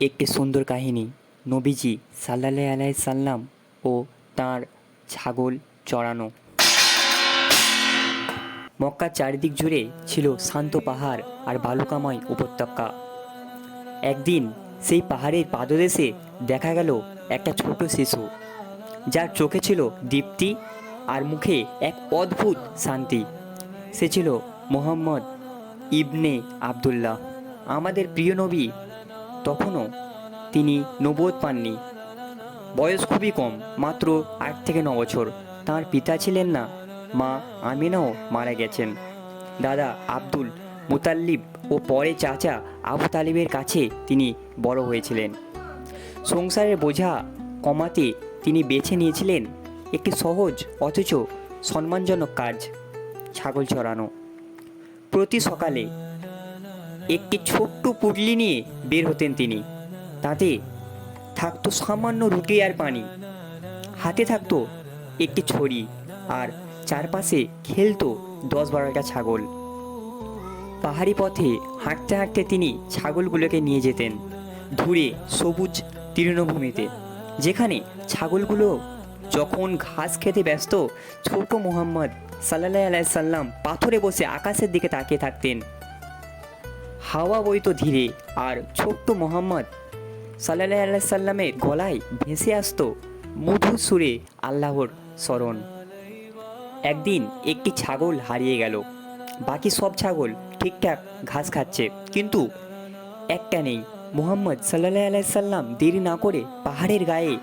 একটি সুন্দর কাহিনী। নবীজি সাল্লাহ আলাই সাল্লাম ও তাঁর ছাগল চড়ানো। মক্কার চারিদিক জুড়ে ছিল শান্ত পাহাড় আর বালুকাময় উপত্যকা। একদিন সেই পাহাড়ের পাদদেশে দেখা গেল একটা ছোট শিশু। যার চোখে ছিল দীপ্তি আর মুখে এক অদ্ভুত শান্তি। সে ছিল মোহাম্মদ ইবনে আবদুল্লাহ। আমাদের প্রিয় নবী তখনও তিনি নবোধ পাননি। বয়স খুবই কম, মাত্র আট থেকে ন বছর। তার পিতা ছিলেন না, মা আমিনাও মারা গেছেন। দাদা আব্দুল, মুতাল্লিব ও পরে চাচা আবু তালিবের কাছে তিনি বড় হয়েছিলেন। সংসারের বোঝা কমাতে তিনি বেছে নিয়েছিলেন একটি সহজ অথচ সম্মানজনক কাজ, ছাগল চড়ানো প্রতি সকালে একটি ছোট্ট পুটলি নিয়ে বের হতেন তিনি। তাতে থাকতো সামান্য রুটি আর পানি। হাতে থাকতো একটি ছড়ি আর চারপাশে খেলতো দশ বারোটা ছাগল। পাহাড়ি পথে হাঁটতে হাঁটতে তিনি ছাগলগুলোকে নিয়ে যেতেন ধুরে সবুজ তৃণভূমিতে, যেখানে ছাগলগুলো যখন ঘাস খেতে ব্যস্ত, ছোট মোহাম্মদ সাল্লাহ আলাইসাল্লাম পাথরে বসে আকাশের দিকে তাকিয়ে থাকতেন। হাওয়া বইতো ধীরে আর ছোট্ট মোহাম্মদ সাল্লাহ আলাইসাল্লামের গলায় ভেসে আসতো মধুর সুরে আল্লাহর স্মরণ। একদিন একটি ছাগল হারিয়ে গেল। বাকি সব ছাগল ঠিকঠাক ঘাস খাচ্ছে, কিন্তু একটা নেই। মোহাম্মদ সাল্লাহ আলাইসাল্লাম দেরি না করে পাহাড়ের গায়ে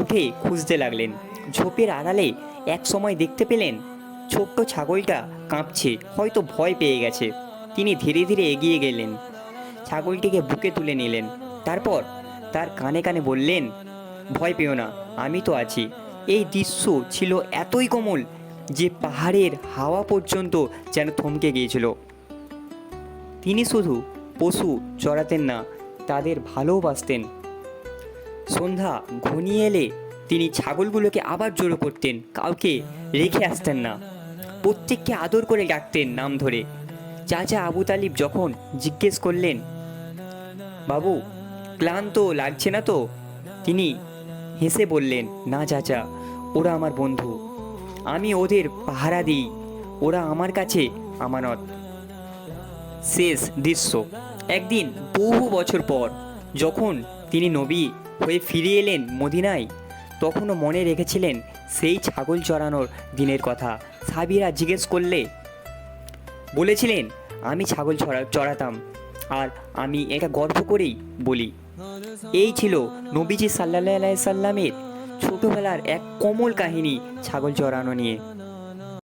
উঠে খুঁজতে লাগলেন। ঝোপের আড়ালে এক সময় দেখতে পেলেন, ছোট্ট ছাগলটা কাঁপছে, হয়তো ভয় পেয়ে গেছে। তিনি ধীরে ধীরে এগিয়ে গেলেন। ছাগলটিকে বুকে তুলে নিলেন। তারপর তার কানে কানে বললেন, ভয় পেও না, আমি তো আছি। এই দৃশ্য ছিল এতই কোমল যে পাহাড়ের হাওয়া পর্যন্ত যেন থমকে গিয়েছিল। তিনি শুধু পশু চড়াতেন না, তাদের ভালোবাসতেন। সন্ধ্যা ঘনিয়ে এলে তিনি ছাগলগুলোকে আবার জড়ো করতেন, কাউকে রেখে আসতেন না। প্রত্যেককে আদর করে ডাকতেন নাম ধরে। চাচা আবু তালিব যখন জিজ্ঞেস করলেন, বাবু, ক্লান্ত লাগছে না তো? তিনি হেসে বললেন, না চাচা, ওরা আমার বন্ধু। আমি ওদের পাহারা দিই। ওরা আমার কাছে আমানত। শেষ দৃশ্য। একদিন বহু বছর পর যখন তিনি নবী হয়ে ফিরে এলেন মদিনায়, তখনও মনে রেখেছিলেন সেই ছাগল চড়ানোর দিনের কথা। সাবিরা জিজ্ঞেস করলে বলেছিলেন, আমি ছাগল ছড়া, চড়াতাম আর আমি এটা গর্ব করেই বলি। এই ছিল নবীজি সাল্লাহ সাল্লামের ছোটোবেলার এক কোমল কাহিনী ছাগল চড়ানো নিয়ে।